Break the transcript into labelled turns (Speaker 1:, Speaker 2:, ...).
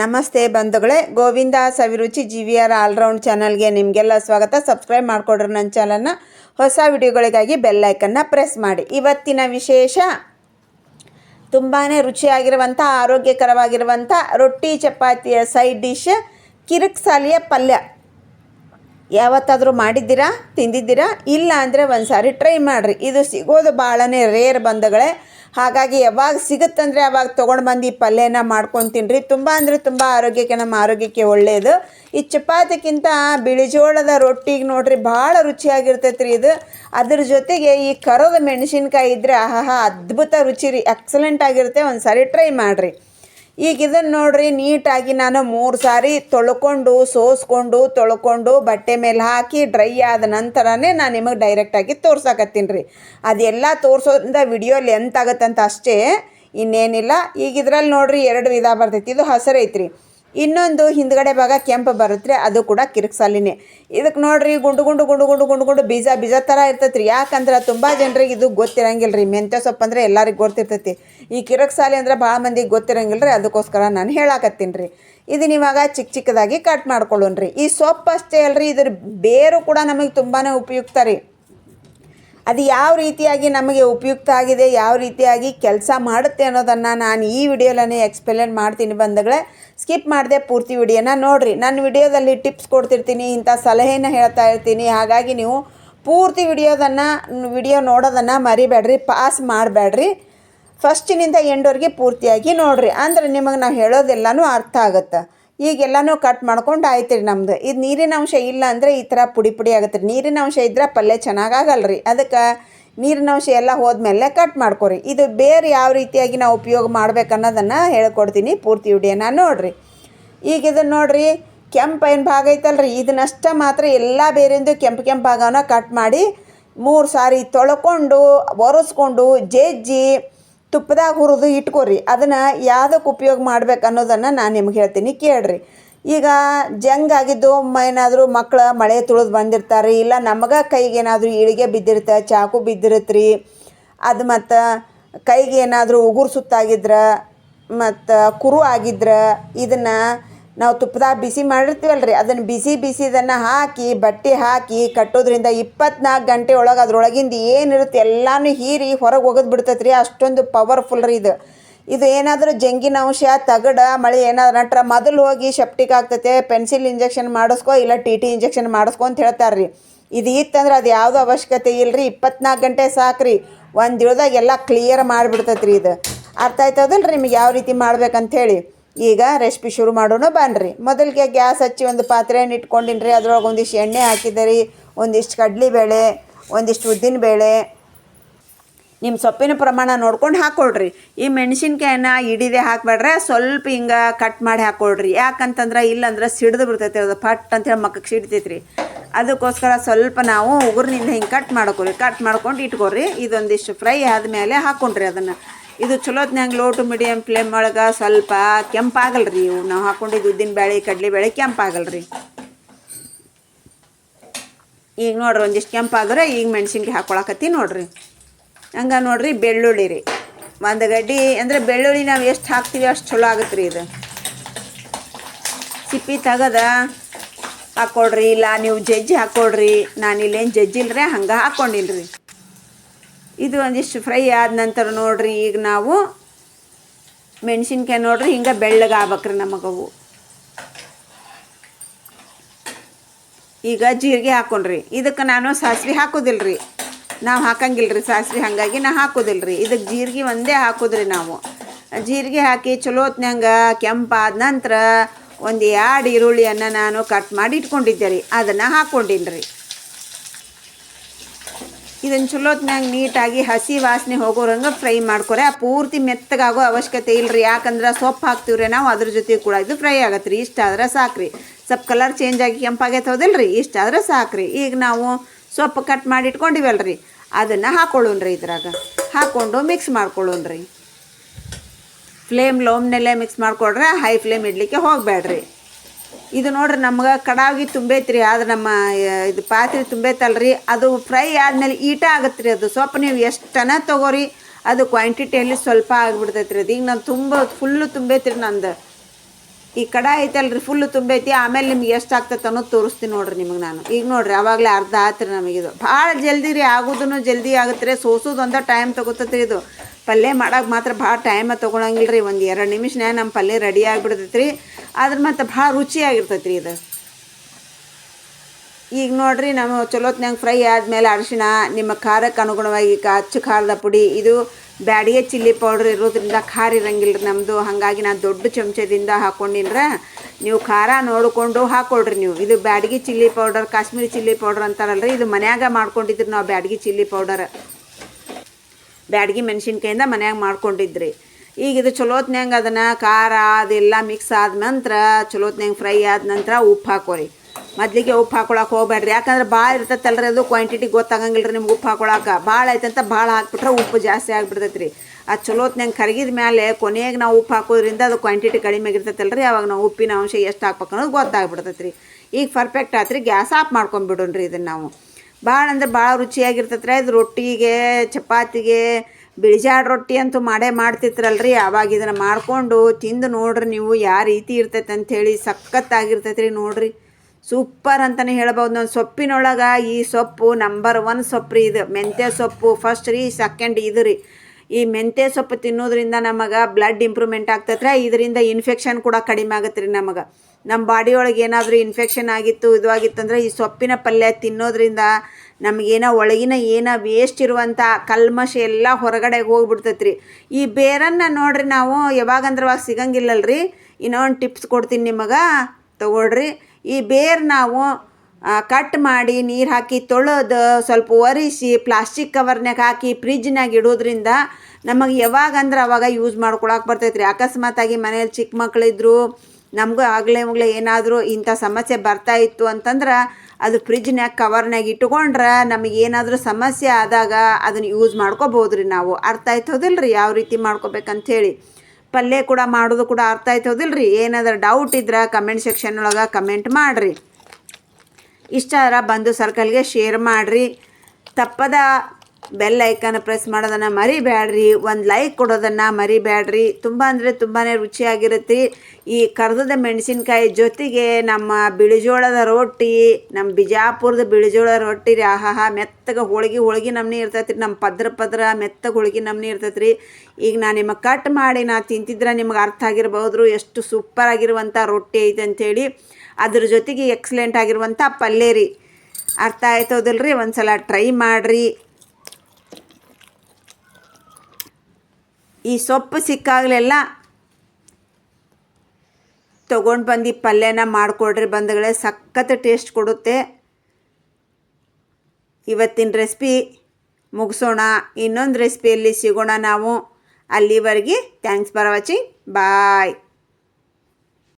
Speaker 1: ನಮಸ್ತೆ ಬಂಧುಗಳೇ, Govinda Saviruchi G V R all round ಚಾನಲ್ಗೆ ನಿಮಗೆಲ್ಲ ಸ್ವಾಗತ. ಸಬ್ಸ್ಕ್ರೈಬ್ ಮಾಡಿಕೊಡ್ರಿ ನನ್ನ ಚಾನಲ್ನ. ಹೊಸ ವಿಡಿಯೋಗಳಿಗಾಗಿ ಬೆಲ್ಲೈಕನ್ನ ಪ್ರೆಸ್ ಮಾಡಿ. ಇವತ್ತಿನ ವಿಶೇಷ ತುಂಬಾ ರುಚಿಯಾಗಿರುವಂಥ ಆರೋಗ್ಯಕರವಾಗಿರುವಂಥ ರೊಟ್ಟಿ ಚಪಾತಿಯ ಸೈಡ್ ಡಿಶ್ ಕಿರಿಕ್ಸಾಲಿಯ ಪಲ್ಯ. ಯಾವತ್ತಾದರೂ ಮಾಡಿದ್ದೀರಾ, ತಿಂದಿದ್ದೀರಾ? ಇಲ್ಲ ಅಂದರೆ ಒಂದು ಸಾರಿ ಟ್ರೈ ಮಾಡಿರಿ. ಇದು ಸಿಗೋದು ಭಾಳನೇ ರೇರ್ ಬಂಧುಗಳೇ. ಹಾಗಾಗಿ ಯಾವಾಗ ಸಿಗುತ್ತಂದರೆ ಅವಾಗ ತೊಗೊಂಡು ಬಂದು ಈ ಪಲ್ಯನ ಮಾಡ್ಕೊಂಡು ತಿನ್ನಿರಿ ತುಂಬ ಅಂದರೆ ತುಂಬ ಆರೋಗ್ಯಕ್ಕೆ ನಮ್ಮ ಆರೋಗ್ಯಕ್ಕೆ ಒಳ್ಳೆಯದು ಈ ಚಪಾತಿಗಿಂತ ಬಿಳಿ ಜೋಳದ ರೊಟ್ಟಿಗೆ ನೋಡ್ರಿ ಭಾಳ ರುಚಿಯಾಗಿರ್ತೈತೆ ರೀ ಇದು. ಅದ್ರ ಜೊತೆಗೆ ಈ ಕರೋದ ಮೆಣಸಿನ್ಕಾಯಿ ಇದ್ದರೆ ಆಹಾ ಅದ್ಭುತ ರುಚಿ ರೀ ಎಕ್ಸಲೆಂಟ್ ಆಗಿರುತ್ತೆ. ಒಂದು ಸಾರಿ ಟ್ರೈ ಮಾಡಿರಿ. ಈಗ ಇದನ್ನು ನೋಡ್ರಿ, ನೀಟಾಗಿ ನಾನು ಮೂರು ಸಾರಿ ತೊಳ್ಕೊಂಡು, ಸೋಸ್ಕೊಂಡು, ತೊಳ್ಕೊಂಡು, ಬಟ್ಟೆ ಮೇಲೆ ಹಾಕಿ ಡ್ರೈ ಆದ ನಂತರನೇ ನಾನು ನಿಮಗೆ ಡೈರೆಕ್ಟಾಗಿ ತೋರ್ಸಕತ್ತೀನಿ ರೀ. ಅದೆಲ್ಲ ತೋರಿಸೋದ್ರಿಂದ ವಿಡಿಯೋ ಲೆಂತ್ ಆಗುತ್ತಂತ ಅಷ್ಟೇ ಇನ್ನೇನಿಲ್ಲ. ಈಗ ಇದ್ರಲ್ಲಿ ನೋಡ್ರಿ ಎರಡು ವಿಧ ಬರ್ತೈತಿ. ಇದು ಹಸಿರು ಐತ್ರಿ. ಇನ್ನೊಂದು ಹಿಂದ್ಗಡೆ ಭಾಗ ಕೆಂಪು ಬರುತ್ತೆ, ಅದು ಕೂಡ ಕಿರಿಕ್ಸಾಲಿನೇ. ಇದಕ್ಕೆ ನೋಡ್ರಿ, ಗುಂಡು ಗುಂಡು ಗುಂಡು ಗುಂಡು ಗುಂಡು ಗುಂಡು ಬೀಜ ಬೀಜ ಥರ ಇರ್ತೈತಿ ರೀ ಯಾಕಂದ್ರೆ ತುಂಬ ಜನರಿಗೆ ಇದು ಗೊತ್ತಿರಂಗಿಲ್ಲ ರೀ ಮೆಂತ್ಯ ಸೊಪ್ಪು ಅಂದರೆ ಎಲ್ಲರಿಗೂ ಗೊತ್ತಿರ್ತೈತಿ. ಈ ಕಿರಕ್ಸಾಲಿ ಅಂದ್ರೆ ಭಾಳ ಮಂದಿಗೆ ಗೊತ್ತಿರಂಗಿಲ್ಲ ರೀ ಅದಕ್ಕೋಸ್ಕರ ನಾನು ಹೇಳಾಕತ್ತೀನಿ ರೀ ಇದನ್ನ ಇವಾಗ ಚಿಕ್ಕ ಚಿಕ್ಕದಾಗಿ ಕಟ್ ಮಾಡ್ಕೊಳ್ಳೋಣ ರೀ ಈ ಸೊಪ್ಪು ಅಷ್ಟೇ ಅಲ್ರಿ, ಇದ್ರ ಬೇರು ಕೂಡ ನಮಗೆ ತುಂಬಾ ಉಪಯುಕ್ತ ರೀ. ಅದು ಯಾವ ರೀತಿಯಾಗಿ ನಮಗೆ ಉಪಯುಕ್ತ ಆಗಿದೆ, ಯಾವ ರೀತಿಯಾಗಿ ಕೆಲಸ ಮಾಡುತ್ತೆ ಅನ್ನೋದನ್ನು ನಾನು ಈ ವಿಡಿಯೋಲನೇ ಎಕ್ಸ್ಪ್ಲೇನ್ ಮಾಡ್ತೀನಿ ಬಂದಗಳೇ ಸ್ಕಿಪ್ ಮಾಡಿದೆ ಪೂರ್ತಿ ವಿಡಿಯೋನ ನೋಡಿರಿ. ನನ್ನ ವಿಡಿಯೋದಲ್ಲಿ ಟಿಪ್ಸ್ ಕೊಡ್ತಿರ್ತೀನಿ, ಇಂಥ ಸಲಹೆನ ಹೇಳ್ತಾ ಇರ್ತೀನಿ. ಹಾಗಾಗಿ ನೀವು ಪೂರ್ತಿ ವಿಡಿಯೋದನ್ನು, ವಿಡಿಯೋ ನೋಡೋದನ್ನು ಮರಿಬೇಡ್ರಿ ಪಾಸ್ ಮಾಡಬೇಡ್ರಿ. ಫಸ್ಟಿನಿಂದ ಎಂಡೋರಿಗೆ ಪೂರ್ತಿಯಾಗಿ ನೋಡಿರಿ. ಅಂದ್ರೆ ನಿಮಗೆ ನಾವು ಹೇಳೋದೆಲ್ಲನೂ ಅರ್ಥ ಆಗುತ್ತೆ. ಈಗೆಲ್ಲನೂ ಕಟ್ ಮಾಡ್ಕೊಂಡು ಆಯ್ತು ರೀ ನಮ್ದು. ಇದು ನೀರಿನ ಅಂಶ ಇಲ್ಲ ಅಂದರೆ ಈ ಥರ ಪುಡಿ ಪುಡಿ ಆಗುತ್ತೆ. ರೀ ನೀರಿನ ಅಂಶ ಇದ್ರೆ ಪಲ್ಯ ಚೆನ್ನಾಗಾಗಲ್ಲ ರೀ ಅದಕ್ಕೆ ನೀರಿನ ಅಂಶ ಎಲ್ಲ ಹೋದ್ಮೇಲೆ ಕಟ್ ಮಾಡ್ಕೊರಿ. ಇದು ಬೇರೆ ಯಾವ ರೀತಿಯಾಗಿ ನಾವು ಉಪಯೋಗ ಮಾಡ್ಬೇಕು ಅನ್ನೋದನ್ನು ಹೇಳ್ಕೊಡ್ತೀನಿ ಪೂರ್ತಿ ವಿಡಿಯೋನ ನೋಡಿರಿ. ಈಗ ಇದನ್ನು ನೋಡಿರಿ, ಕೆಂಪು ಏನು ಭಾಗ ಐತಲ್ರಿ? ಇದನ್ನಷ್ಟ ಮಾತ್ರ ಎಲ್ಲ ಬೇರೆಂದು ಕೆಂಪು ಕೆಂಪು ಭಾಗನ ಕಟ್ ಮಾಡಿ ಮೂರು ಸಾರಿ ತೊಳ್ಕೊಂಡು, ಒರೆಸ್ಕೊಂಡು, ಜಜ್ಜಿ ತುಪ್ಪದಾಗ ಹುರಿದು ಇಟ್ಕೊರಿ. ಅದನ್ನು ಯಾವುದಕ್ಕೆ ಉಪಯೋಗ ಮಾಡ್ಬೇಕು ಅನ್ನೋದನ್ನು ನಾನು ನಿಮ್ಗೆ ಹೇಳ್ತೀನಿ. ಕೇಳ್ರಿ. ಈಗ ಜಂಗಾಗಿದ್ದು ಏನಾದರೂ ಮಕ್ಕಳು ಮಳೆ ತುಳಿದು ಬಂದಿರ್ತಾರೆ, ಇಲ್ಲ ನಮಗೆ ಕೈಗೆ ಏನಾದರೂ ಇಳಿಗೆ ಬಿದ್ದಿರುತ್ತೆ, ಚಾಕು ಬಿದ್ದಿರುತ್ತೆ ಅದು ಮತ್ತು ಕೈಗೆ ಏನಾದರೂ ಉಗುರು ಸುತ್ತಾಗಿದ್ರೆ, ಮತ್ತು ಕುರು ಆಗಿದ್ರೆ, ಇದನ್ನು ನಾವು ತುಪ್ಪದಾಗ ಬಿಸಿ ಮಾಡಿರ್ತೀವಲ್ರಿ. ಅದನ್ನು ಬಿಸಿ ಬಿಸಿದನ್ನು ಹಾಕಿ, ಬಟ್ಟೆ ಹಾಕಿ ಕಟ್ಟೋದ್ರಿಂದ ಇಪ್ಪತ್ನಾಲ್ಕು ಗಂಟೆ ಒಳಗೆ ಅದ್ರೊಳಗಿಂದ ಏನಿರುತ್ತೆ ಎಲ್ಲನೂ ಹೀರಿ ಹೊರಗೆ ಒಗೆದು ಬಿಡ್ತೈತೆ ರೀ ಅಷ್ಟೊಂದು ಪವರ್ಫುಲ್ ರೀ ಇದು. ಇದು ಏನಾದರೂ ಜಂಗಿನ ಅಂಶ, ತಗಡ, ಮಳೆ ಏನಾದ್ರು ನಟ್ರ ಮೊದಲು ಹೋಗಿ ಶೆಪ್ಟಿಕ್ ಆಗ್ತೈತೆ ಪೆನ್ಸಿಲ್ ಇಂಜೆಕ್ಷನ್ ಮಾಡಿಸ್ಕೊ, ಇಲ್ಲ ಟಿ ಟಿ ಇಂಜೆಕ್ಷನ್ ಮಾಡಿಸ್ಕೊ ಅಂತ ಹೇಳ್ತಾರೆ ರೀ ಇದು ಇತ್ತಂದ್ರೆ ಅದು ಯಾವುದೋ ಅವಶ್ಯಕತೆ ಇಲ್ಲ ರೀ ಇಪ್ಪತ್ನಾಲ್ಕು ಗಂಟೆ ಸಾಕ್ರಿ. ಒಂದು ದಿವಸದಾಗ ಎಲ್ಲ ಕ್ಲಿಯರ್ ಮಾಡಿಬಿಡ್ತೈತೆ ರೀ ಇದು. ಅರ್ಥ ಆಯ್ತದಲ್ಲ ರೀ ನಿಮಗೆ ಯಾವ ರೀತಿ ಮಾಡ್ಬೇಕಂತ ಹೇಳಿ ಈಗ ರೆಸಿಪಿ ಶುರು ಮಾಡೋಣ ಬನ್ನಿರಿ ಮೊದಲಿಗೆ ಗ್ಯಾಸ್ ಹಚ್ಚಿ ಒಂದು ಪಾತ್ರೆಯನ್ನು ಇಟ್ಕೊಂಡಿನಿ ರೀ ಅದ್ರೊಳಗೆ ಒಂದಿಷ್ಟು ಎಣ್ಣೆ ಹಾಕಿದ್ದೀರಿ, ಒಂದಿಷ್ಟು ಕಡಲೆಬೇಳೆ, ಒಂದಿಷ್ಟು ಉದ್ದಿನ ಬೇಳೆ ನಿಮ್ಮ ಸೊಪ್ಪಿನ ಪ್ರಮಾಣ ನೋಡ್ಕೊಂಡು ಹಾಕ್ಕೊಳ್ರಿ. ಈ ಮೆಣಸಿನ್ಕಾಯನ್ನ ಹಿಡಿದೇ ಹಾಕ್ಬೇಡ್ರೆ ಸ್ವಲ್ಪ ಹಿಂಗೆ ಕಟ್ ಮಾಡಿ ಹಾಕ್ಕೊಳ್ರಿ. ಯಾಕಂತಂದ್ರೆ ಇಲ್ಲಂದ್ರೆ ಸಿಡ್ದು ಬಿಡ್ತೈತೆ, ಅದು ಪಟ್ ಅಂತೇಳಿ ಮಕ್ಕಕ್ಕೆ ಸಿಡ್ತೈತ್ರಿ. ಅದಕ್ಕೋಸ್ಕರ ಸ್ವಲ್ಪ ನಾವು ಉಗುರಿನಿಂದ ಹಿಂಗೆ ಕಟ್ ಮಾಡ್ಕೊಳ್ರಿ. ಕಟ್ ಮಾಡ್ಕೊಂಡು ಇಟ್ಕೊಳ್ರಿ. ಇದೊಂದಿಷ್ಟು ಫ್ರೈ ಆದಮೇಲೆ ಹಾಕ್ಕೊಂಡ್ರಿ ಅದನ್ನು. ಇದು ಚಲೋತ್ನಾಗ ಲೋ ಟು ಮೀಡಿಯಮ್ ಫ್ಲೇಮ್ ಒಳಗೆ ಸ್ವಲ್ಪ ಕೆಂಪಾಗಲ್ಲ ರೀ ಇವು. ನಾವು ಹಾಕೊಂಡಿದ್ದು ಉದ್ದಿನ ಬೇಳೆ ಕಡಲೆ ಬೇಳೆ ಕೆಂಪಾಗಲ್ಲ ಈಗ ನೋಡ್ರಿ ಒಂದಿಷ್ಟು ಕೆಂಪಾದ್ರೆ ಈಗ ಮೆಣಸಿನ್ಕಾಯಿ ಹಾಕ್ಕೊಳಕತ್ತಿ ನೋಡ್ರಿ. ಹಂಗೆ ನೋಡ್ರಿ ಬೆಳ್ಳುಳ್ಳಿ ರೀ. ಒಂದು ಗಡ್ಡಿ ಅಂದರೆ ಬೆಳ್ಳುಳ್ಳಿ ನಾವು ಎಷ್ಟು ಹಾಕ್ತೀವಿ ಅಷ್ಟು ಚಲೋ ಆಗುತ್ತೆ ರೀ ಇದು. ಸಿಪ್ಪಿ ತೆಗದ ಹಾಕ್ಕೊಡ್ರಿ ಇಲ್ಲ ನೀವು ಜಜ್ಜಿ ಹಾಕ್ಕೊಡ್ರಿ ನಾನು ಇಲ್ಲೇನು ರೀ ಹಂಗೆ ಹಾಕ್ಕೊಂಡಿಲ್ರಿ ಇದು ಒಂದಿಷ್ಟು ಫ್ರೈ ಆದ ನಂತರ ನೋಡ್ರಿ, ಈಗ ನಾವು ಮೆಣಸಿನ್ಕಾಯಿ ನೋಡ್ರಿ, ಹಿಂಗೆ ಬೆಳ್ಳಗೆ ಆಗ್ಬೇಕ್ರಿ ನಮಗವು. ಈಗ ಜೀರಿಗೆ ಹಾಕೊಂಡ್ರಿ. ಇದಕ್ಕೆ ನಾನು ಸಾಸಿವೆ ಹಾಕೋದಿಲ್ರಿ. ನಾವು ಹಾಕಂಗಿಲ್ರಿ ಸಾಸಿವೆ, ಹಾಗಾಗಿ ನಾ ಹಾಕೋದಿಲ್ರಿ. ಇದಕ್ಕೆ ಜೀರಿಗೆ ಒಂದೇ ಹಾಕೋದ್ರಿ ನಾವು. ಜೀರಿಗೆ ಹಾಕಿ ಚಲೋ ಹೊತ್ನಂಗೆ ಕೆಂಪಾದ ನಂತರ ಒಂದು ಎರಡು ಈರುಳ್ಳಿಯನ್ನು ನಾನು ಕಟ್ ಮಾಡಿ ಇಟ್ಕೊಂಡಿದ್ದೆ ರೀ. ಅದನ್ನು ಹಾಕ್ಕೊಂಡಿನಿ ರೀ ಇದನ್ನು ಚಲೋತ್ನಾಗ ನೀಟಾಗಿ ಹಸಿ ವಾಸನೆ ಹೋಗೋರಂಗೆ ಫ್ರೈ ಮಾಡ್ಕೊರೆ. ಆ ಪೂರ್ತಿ ಮೆತ್ತಗಾಗೋ ಅವಶ್ಯಕತೆ ಇಲ್ಲರಿ ಯಾಕಂದ್ರೆ ಸೊಪ್ಪು ಹಾಕ್ತೀವ್ರಿ ನಾವು ಅದ್ರ ಜೊತೆ ಕೂಡ ಇದು ಫ್ರೈ ಆಗತ್ತೆ ರೀ ಇಷ್ಟ ಆದ್ರೆ ಸಾಕ್ರಿ. ಸ್ವಲ್ಪ ಕಲರ್ ಚೇಂಜ್ ಆಗಿ ಕೆಂಪಾಗೈತೆ ಹೌದಿಲ್ಲ ರೀ ಇಷ್ಟ ಆದ್ರೆ ಸಾಕ್ರಿ. ಈಗ ನಾವು ಸೊಪ್ಪು ಕಟ್ ಮಾಡಿ ಇಟ್ಕೊಂಡಿವಲ್ರಿ. ಅದನ್ನು ಹಾಕೊಳ್ಳೋಣ್ರಿ ಇದ್ರಾಗ. ಹಾಕ್ಕೊಂಡು ಮಿಕ್ಸ್ ಮಾಡ್ಕೊಳ್ಳೋಣ್ರಿ. ಫ್ಲೇಮ್ ಲೋಮ್ನೆಲ್ಲೇ ಮಿಕ್ಸ್ ಮಾಡ್ಕೊಳ್ರೆ ಹೈ ಫ್ಲೇಮ್ ಇಡ್ಲಿಕ್ಕೆ ಹೋಗಬೇಡ್ರಿ ಇದು ನೋಡ್ರಿ ನಮ್ಗೆ ಕಡಾಗಿ ತುಂಬೈತ್ರಿ, ಆದ್ರೆ ನಮ್ಮ ಇದು ಪಾತ್ರೆ ತುಂಬೈತಲ್ರಿ, ಅದು ಫ್ರೈ ಆದಮೇಲೆ ಈಟ ಆಗತ್ತೆ ರೀ ಅದು. ಸೊಪ್ಪು ನೀವು ಎಷ್ಟನ ತಗೋರಿ, ಅದು ಕ್ವಾಂಟಿಟಿಯಲ್ಲಿ ಸ್ವಲ್ಪ ಆಗಿಬಿಡ್ತೈತ್ರಿ. ಅದು ಈಗ ನಾನು ತುಂಬ ಫುಲ್ಲು ತುಂಬೈತ್ರಿ ನಂದು. ಈ ಕಡಾಯಿ ಐತಲ್ರಿ ಫುಲ್ ತುಂಬೈತಿ. ಆಮೇಲೆ ನಿಮ್ಗೆ ಎಷ್ಟು ಆಗ್ತೈತೆ ಅನ್ನೋದು ತೋರಿಸ್ತೀನಿ ನೋಡ್ರಿ ನಿಮಗೆ ನಾನು. ಈಗ ನೋಡ್ರಿ, ಅವಾಗಲೇ ಅರ್ಧ ಆತ್ರಿ ನಮಗಿದು ಭಾಳ ಜಲ್ದಿ ರೀ ಆಗೋದನ್ನು ಜಲ್ದಿ ಆಗುತ್ತೆ ರೀ. ಸೋಸೋದು ಟೈಮ್ ತೊಗೋತೈತಿ ಇದು. ಪಲ್ಯ ಮಾಡೋಕೆ ಮಾತ್ರ ಭಾಳ ಟೈಮ ತೊಗೊಳಂಗಿಲ್ಲ ರೀ ಒಂದು ಎರಡು ನಿಮಿಷನೇ ನಮ್ಮ ಪಲ್ಯ ರೆಡಿ ಆಗಿಬಿಡ್ತೈತೆ ರೀ ಆದ್ರೆ ಮತ್ತು ಭಾಳ ರುಚಿಯಾಗಿರ್ತೈತಿ ರೀ ಇದು. ಈಗ ನೋಡ್ರಿ ನಾವು ಚಲೋತ್ನಾಗ ಫ್ರೈ ಆದಮೇಲೆ ಅರಿಶಿಣ, ನಿಮ್ಮ ಖಾರಕ್ಕೆ ಅನುಗುಣವಾಗಿ ಅಚ್ಚ ಖಾರದ ಪುಡಿ, ಇದು ಬ್ಯಾಡಿಗೆ ಚಿಲ್ಲಿ ಪೌಡ್ರ್ ಇರೋದ್ರಿಂದ ಖಾರ ಇರಂಗಿಲ್ಲ ರೀ ನಮ್ಮದು ಹಾಗಾಗಿ ನಾನು ದೊಡ್ಡ ಚಮಚದಿಂದ ಹಾಕ್ಕೊಂಡಿನ್ರ ನೀವು ಖಾರ ನೋಡಿಕೊಂಡು ಹಾಕ್ಕೊಳ್ರಿ ನೀವು. ಇದು Byadgi chilli powder Kashmiri chilli powder ಅಂತಾರಲ್ರಿ, ಇದು ಮನ್ಯಾಗ ಮಾಡ್ಕೊಂಡಿದ್ರಿ ನಾವು ಬ್ಯಾಡಗಿ ಚಿಲ್ಲಿ ಪೌಡರ್ ಬ್ಯಾಡಗಿ ಮೆಣಸಿನ್ಕಾಯಿಂದ ಮನ್ಯಾಗ ಮಾಡ್ಕೊಂಡಿದ್ರಿ. ಈಗ ಇದು ಚಲೋತ್ನಾಗ ಅದನ್ನು ಖಾರ ಅದೆಲ್ಲ ಮಿಕ್ಸ್ ಆದ ನಂತರ ಚಲೋತ್ನಾಗ ಫ್ರೈ ಆದ ನಂತರ ಉಪ್ಪು ಹಾಕೋರಿ. ಮೊದಲಿಗೆ ಉಪ್ಪು ಹಾಕೊಳಕ್ಕೆ ಹೋಗ್ಬೇಡ್ರಿ ಯಾಕಂದ್ರೆ ಭಾಳ ಇರ್ತೈತಲ್ರಿ ಅದು ಕ್ವಾಂಟಿಟಿ ಗೊತ್ತಾಗಂಗಿಲ್ಲ ರೀ ನಿಮ್ಗೆ ಉಪ್ಪು ಹಾಕೊಳಕ್ಕೆ ಭಾಳ ಆಯ್ತಂತ ಭಾಳ ಹಾಕ್ಬಿಟ್ರೆ ಉಪ್ಪು ಜಾಸ್ತಿ ಆಗಿಬಿಡ್ತೈತೆ ರೀ ಅದು ಚಲೋತ್ನಂಗೆ ಕರಗಿದ ಮೇಲೆ ಕೊನೆಗೆ ನಾವು ಉಪ್ಪು ಹಾಕೋದ್ರಿಂದ ಅದು ಕ್ವಾಂಟಿಟಿ ಕಡಿಮೆ ಆಗಿರ್ತೈತಲ್ರಿ. ಅವಾಗ ನಾವು ಉಪ್ಪಿನ ಅಂಶ ಎಷ್ಟು ಹಾಕ್ಬೇಕು ಅನ್ನೋದು ಗೊತ್ತಾಗ್ಬಿಡ್ತೈತೆ ರೀ ಈಗ ಪರ್ಫೆಕ್ಟ್ ಆತ್ರಿ. ಗ್ಯಾಸ್ ಆಫ್ ಮಾಡ್ಕೊಂಬಿಡೋಣ್ರಿ ಇದನ್ನು ನಾವು. ಭಾಳ ಅಂದ್ರೆ ಭಾಳ ರುಚಿಯಾಗಿರ್ತೈತ್ರಿ. ಇದು ರೊಟ್ಟಿಗೆ, ಚಪಾತಿಗೆ ಬಿಳಿಜಾಡ್ ರೊಟ್ಟಿ ಅಂತೂ ಮಾಡೇ ಮಾಡ್ತಿತ್ರಲ್ರಿ ಅವಾಗ ಇದನ್ನು ಮಾಡಿಕೊಂಡು ತಿಂದು ನೋಡ್ರಿ ನೀವು ಯಾವ ರೀತಿ ಇರ್ತೈತೆ ಅಂಥೇಳಿ ಸಖತ್ತಾಗಿರ್ತೈತೆ ರೀ ನೋಡ್ರಿ. ಸೂಪರ್ ಅಂತಲೇ ಹೇಳ್ಬೋದು. ನಾನು ಸೊಪ್ಪಿನೊಳಗೆ ಈ ಸೊಪ್ಪು ನಂಬರ್ ಒನ್ ಸೊಪ್ಪು ರೀ ಇದು. ಮೆಂತ್ಯ ಸೊಪ್ಪು ಫಸ್ಟ್ ರೀ ಸೆಕೆಂಡ್ ಇದು ರೀ. ಈ ಮೆಂತ್ಯ ಸೊಪ್ಪು ತಿನ್ನೋದ್ರಿಂದ ನಮಗೆ ಬ್ಲಡ್ ಇಂಪ್ರೂವ್ಮೆಂಟ್ ಆಗ್ತೈತ್ರಿ. ಇದರಿಂದ ಇನ್ಫೆಕ್ಷನ್ ಕೂಡ ಕಡಿಮೆ ಆಗತ್ತೆ ರೀ ನಮಗೆ. ನಮ್ಮ ಬಾಡಿ ಒಳಗೆ ಏನಾದರೂ ಇನ್ಫೆಕ್ಷನ್ ಆಗಿತ್ತು, ಇದು ಆಗಿತ್ತಂದ್ರೆ ಈ ಸೊಪ್ಪಿನ ಪಲ್ಯ ತಿನ್ನೋದ್ರಿಂದ ನಮಗೇನೋ ಒಳಗಿನ ಏನೋ ವೇಸ್ಟ್ ಇರುವಂಥ ಕಲ್ಮಶ ಎಲ್ಲ ಹೊರಗಡೆ ಹೋಗ್ಬಿಡ್ತೈತೆ ರೀ ಈ ಬೇರನ್ನು ನೋಡ್ರಿ ನಾವು ಯಾವಾಗಂದ್ರೆ ಅವಾಗ ಸಿಗಂಗಿಲ್ಲಲ್ರಿ. ಇನ್ನೊಂದು ಟಿಪ್ಸ್ ಕೊಡ್ತೀನಿ ನಿಮಗೆ. ತಗೊಳ್ರಿ. ಈ ಬೇರ್ ನಾವು ಕಟ್ ಮಾಡಿ ನೀರು ಹಾಕಿ ತೊಳೆದು ಸ್ವಲ್ಪ ಒರೆಸಿ ಪ್ಲಾಸ್ಟಿಕ್ ಕವರ್ನಾಗ ಹಾಕಿ ಫ್ರಿಜ್ನಾಗ ಇಡೋದ್ರಿಂದ ನಮಗೆ ಯಾವಾಗ ಅಂದ್ರೆ ಅವಾಗ ಯೂಸ್ ಮಾಡ್ಕೊಳಕ್ಕೆ ಬರ್ತೈತೆ ರೀ ಅಕಸ್ಮಾತಾಗಿ ಮನೇಲಿ ಚಿಕ್ಕ ಮಕ್ಕಳಿದ್ರು ನಮಗೂ ಆಗಲೇ ಮುಗಲೇ ಏನಾದರೂ ಇಂಥ ಸಮಸ್ಯೆ ಬರ್ತಾ ಇತ್ತು ಅಂತಂದ್ರೆ ಅದು ಫ್ರಿಜ್ನಾಗ ಕವರ್ನಾಗ ಇಟ್ಕೊಂಡ್ರೆ ನಮಗೆ ಏನಾದರೂ ಸಮಸ್ಯೆ ಆದಾಗ ಅದನ್ನು ಯೂಸ್ ಮಾಡ್ಕೋಬೋದು ರೀ ನಾವು. ಅರ್ಥ ಆಯ್ತದಿಲ್ಲ ರೀ ಯಾವ ರೀತಿ ಮಾಡ್ಕೋಬೇಕಂಥೇಳಿ ಪಲ್ಯ ಕೂಡ ಮಾಡೋದು ಕೂಡ ಅರ್ಥ ಆಯ್ತೋದಿಲ್ಲ ರೀ ಏನಾದರೂ ಡೌಟ್ ಇದ್ರೆ ಕಮೆಂಟ್ ಸೆಕ್ಷನ್ ಒಳಗೆ ಕಮೆಂಟ್ ಮಾಡಿರಿ. ಇಷ್ಟ ಆದ್ರೆ ಬಂದು ಸರ್ಕಲ್ಗೆ ಶೇರ್ ಮಾಡಿರಿ. ತಪ್ಪದ ಬೆಲ್ ಐಕನ್ ಪ್ರೆಸ್ ಮಾಡೋದನ್ನು ಮರಿಬೇಡ್ರಿ ಒಂದು ಲೈಕ್ ಕೊಡೋದನ್ನು ಮರಿಬೇಡ್ರಿ ತುಂಬ ಅಂದರೆ ತುಂಬಾ ರುಚಿಯಾಗಿರುತ್ತೆ. ಈ ಕರ್ದದ ಮೆಣಸಿನ್ಕಾಯಿ ಜೊತೆಗೆ ನಮ್ಮ ಬಿಳಿಜೋಳದ ರೊಟ್ಟಿ ನಮ್ಮ ಬಿಜಾಪುರದ ಬಿಳಿಜೋಳ ರೊಟ್ಟಿ ರೀ, ಆಹಾಹ, ಮೆತ್ತಗೆ ಹೋಳಿಗೆ ಹೋಳಿಗೆ ನಮ್ನಿ ಇರ್ತೈತೆ ರೀ ನಮ್ಮ ಪದ್ರ ಪದ್ರ ಮೆತ್ತಗೆ ಹೋಳಿಗೆ ನಮ್ನಿ ಇರ್ತೈತೆ ರೀ ಈಗ ನಾನು ನಿಮಗೆ ಕಟ್ ಮಾಡಿ ನಾ ತಿಂತಿದ್ರೆ ನಿಮ್ಗೆ ಅರ್ಥ ಆಗಿರ್ಬೋದ್ರು ಎಷ್ಟು ಸೂಪರ್ ಆಗಿರುವಂಥ ರೊಟ್ಟಿ ಐತೆ ಅಂಥೇಳಿ ಅದ್ರ ಜೊತೆಗೆ ಎಕ್ಸಲೆಂಟ್ ಆಗಿರುವಂಥ ಪಲ್ಯ ರೀ. ಅರ್ಥ ಆಯ್ತದಲ್ಲ ರೀ ಒಂದು ಸಲ ಟ್ರೈ ಮಾಡಿರಿ. ಈ ಸೊಪ್ಪು ಸಿಕ್ಕಾಗಲೆಲ್ಲ ತೊಗೊಂಡು ಬಂದು ಪಲ್ಯನ ಮಾಡಿಕೊಡ್ರಿ ಬಂಧುಗಳೇ, ಸಖತ್ ಟೇಸ್ಟ್ ಕೊಡುತ್ತೆ. ಇವತ್ತಿನ ರೆಸಿಪಿ ಮುಗಿಸೋಣ. ಇನ್ನೊಂದು ರೆಸಿಪಿಯಲ್ಲಿ ಸಿಗೋಣ ನಾವು. ಅಲ್ಲಿವರೆಗೆ ಥ್ಯಾಂಕ್ಸ್ ಫಾರ್ ವಾಚಿಂಗ್ ಬಾಯ್